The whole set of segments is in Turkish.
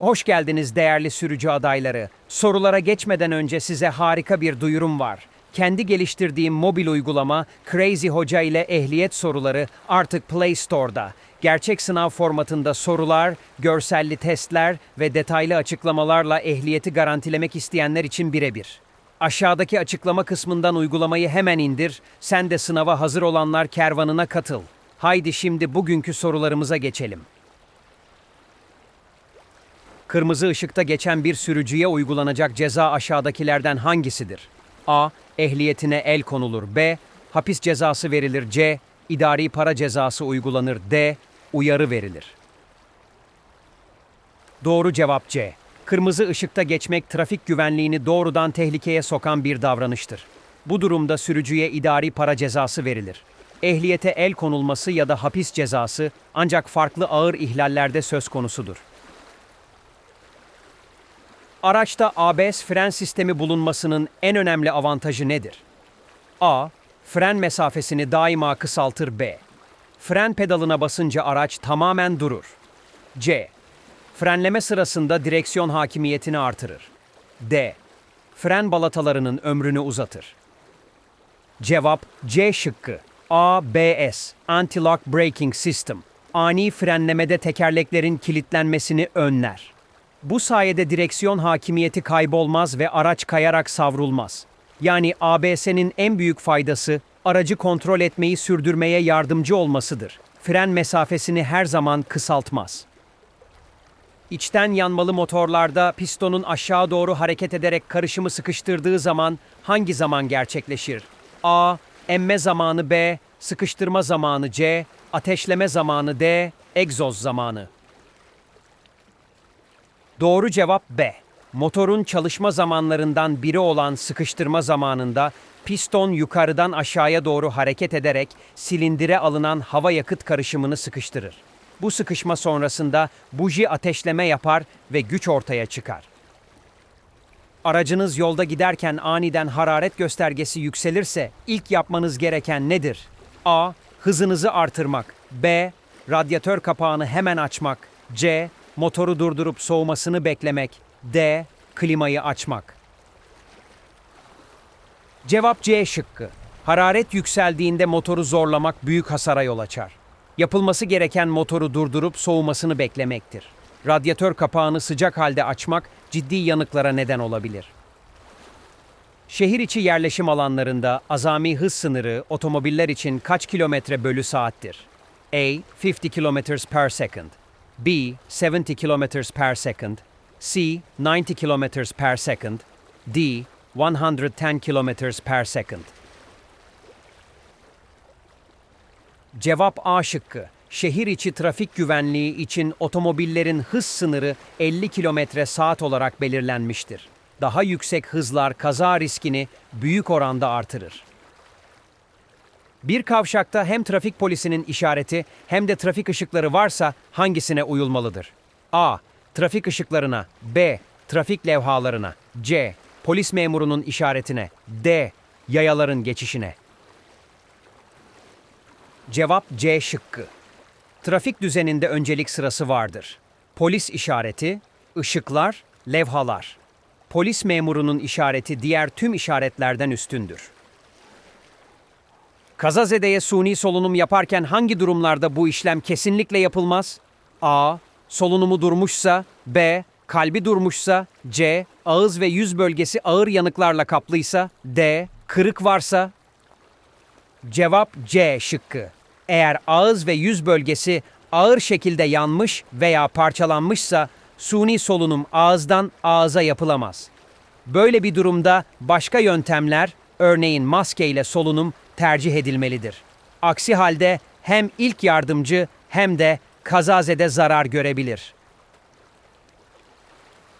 Hoş geldiniz değerli sürücü adayları. Sorulara geçmeden önce size harika bir duyurum var. Kendi geliştirdiğim mobil uygulama Crazy Hoca ile ehliyet soruları artık Play Store'da. Gerçek sınav formatında sorular, görselli testler ve detaylı açıklamalarla ehliyeti garantilemek isteyenler için birebir. Aşağıdaki açıklama kısmından uygulamayı hemen indir, sen de sınava hazır olanlar kervanına katıl. Haydi şimdi bugünkü sorularımıza geçelim. Kırmızı ışıkta geçen bir sürücüye uygulanacak ceza aşağıdakilerden hangisidir? A. Ehliyetine el konulur. B. Hapis cezası verilir. C. İdari para cezası uygulanır. D. Uyarı verilir. Doğru cevap C. Kırmızı ışıkta geçmek trafik güvenliğini doğrudan tehlikeye sokan bir davranıştır. Bu durumda sürücüye idari para cezası verilir. Ehliyete el konulması ya da hapis cezası ancak farklı ağır ihlallerde söz konusudur. Araçta ABS fren sistemi bulunmasının en önemli avantajı nedir? A. Fren mesafesini daima kısaltır B. Fren pedalına basınca araç tamamen durur. C. Frenleme sırasında direksiyon hakimiyetini artırır. D. Fren balatalarının ömrünü uzatır. Cevap C şıkkı. ABS, Anti-Lock Braking System. Ani frenlemede tekerleklerin kilitlenmesini önler. Bu sayede direksiyon hakimiyeti kaybolmaz ve araç kayarak savrulmaz. Yani ABS'nin en büyük faydası aracı kontrol etmeyi sürdürmeye yardımcı olmasıdır. Fren mesafesini her zaman kısaltmaz. İçten yanmalı motorlarda pistonun aşağı doğru hareket ederek karışımı sıkıştırdığı zaman hangi zaman gerçekleşir? A. Emme zamanı B. Sıkıştırma zamanı C. Ateşleme zamanı D. Egzoz zamanı. Doğru cevap B. Motorun çalışma zamanlarından biri olan sıkıştırma zamanında piston yukarıdan aşağıya doğru hareket ederek silindire alınan hava yakıt karışımını sıkıştırır. Bu sıkışma sonrasında buji ateşleme yapar ve güç ortaya çıkar. Aracınız yolda giderken aniden hararet göstergesi yükselirse ilk yapmanız gereken nedir? A. Hızınızı artırmak. B. Radyatör kapağını hemen açmak. C. Motoru durdurup soğumasını beklemek. D. Klimayı açmak. Cevap C şıkkı. Hararet yükseldiğinde motoru zorlamak büyük hasara yol açar. Yapılması gereken motoru durdurup soğumasını beklemektir. Radyatör kapağını sıcak halde açmak ciddi yanıklara neden olabilir. Şehir içi yerleşim alanlarında azami hız sınırı otomobiller için kaç kilometre bölü saattir? A. 50 kilometers per second. B. 70 kilometers per second. C. 90 kilometers per second. D. 110 kilometers per second. Cevap A şıkkı. Şehir içi trafik güvenliği için otomobillerin hız sınırı 50 kilometre saat olarak belirlenmiştir. Daha yüksek hızlar kaza riskini büyük oranda artırır. Bir kavşakta hem trafik polisinin işareti hem de trafik ışıkları varsa hangisine uyulmalıdır? A. Trafik ışıklarına B. Trafik levhalarına C. Polis memurunun işaretine D. Yayaların geçişine Cevap C şıkkı. Trafik düzeninde öncelik sırası vardır. Polis işareti, ışıklar, levhalar. Polis memurunun işareti diğer tüm işaretlerden üstündür. Kazazedeye suni solunum yaparken hangi durumlarda bu işlem kesinlikle yapılmaz? A. Solunumu durmuşsa B. Kalbi durmuşsa C. Ağız ve yüz bölgesi ağır yanıklarla kaplıysa D. Kırık varsa Cevap C şıkkı. Eğer ağız ve yüz bölgesi ağır şekilde yanmış veya parçalanmışsa suni solunum ağızdan ağza yapılamaz. Böyle bir durumda başka yöntemler, örneğin maske ile solunum tercih edilmelidir. Aksi halde hem ilk yardımcı hem de kazazede zarar görebilir.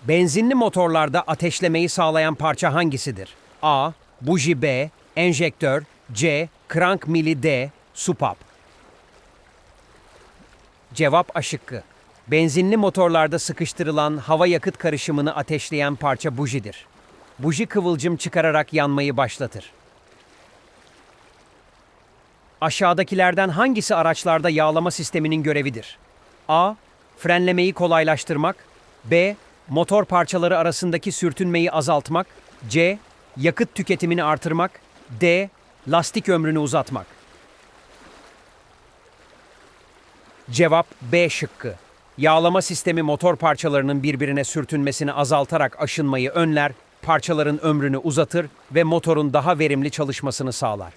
Benzinli motorlarda ateşlemeyi sağlayan parça hangisidir? A. Buji B. Enjektör C. Crank mili D. Supap Cevap aşıkkı. Benzinli motorlarda sıkıştırılan hava yakıt karışımını ateşleyen parça bujidir. Buji kıvılcım çıkararak yanmayı başlatır. Aşağıdakilerden hangisi araçlarda yağlama sisteminin görevidir? A. Frenlemeyi kolaylaştırmak. B. Motor parçaları arasındaki sürtünmeyi azaltmak. C. Yakıt tüketimini artırmak. D. Lastik ömrünü uzatmak. Cevap B şıkkı. Yağlama sistemi motor parçalarının birbirine sürtünmesini azaltarak aşınmayı önler, parçaların ömrünü uzatır ve motorun daha verimli çalışmasını sağlar.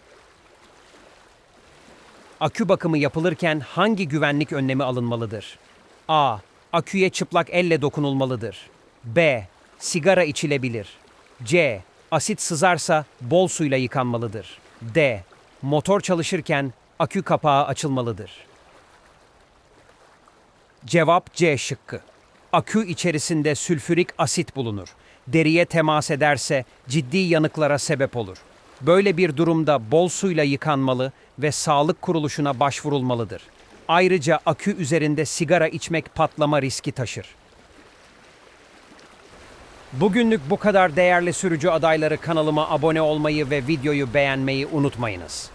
Akü bakımı yapılırken hangi güvenlik önlemi alınmalıdır? A. Aküye çıplak elle dokunulmalıdır. B. Sigara içilebilir. C. Asit sızarsa bol suyla yıkanmalıdır. D. Motor çalışırken akü kapağı açılmalıdır. Cevap C şıkkı. Akü içerisinde sülfürik asit bulunur. Deriye temas ederse ciddi yanıklara sebep olur. Böyle bir durumda bol suyla yıkanmalı ve sağlık kuruluşuna başvurulmalıdır. Ayrıca akü üzerinde sigara içmek patlama riski taşır. Bugünlük bu kadar değerli sürücü adayları kanalıma abone olmayı ve videoyu beğenmeyi unutmayınız.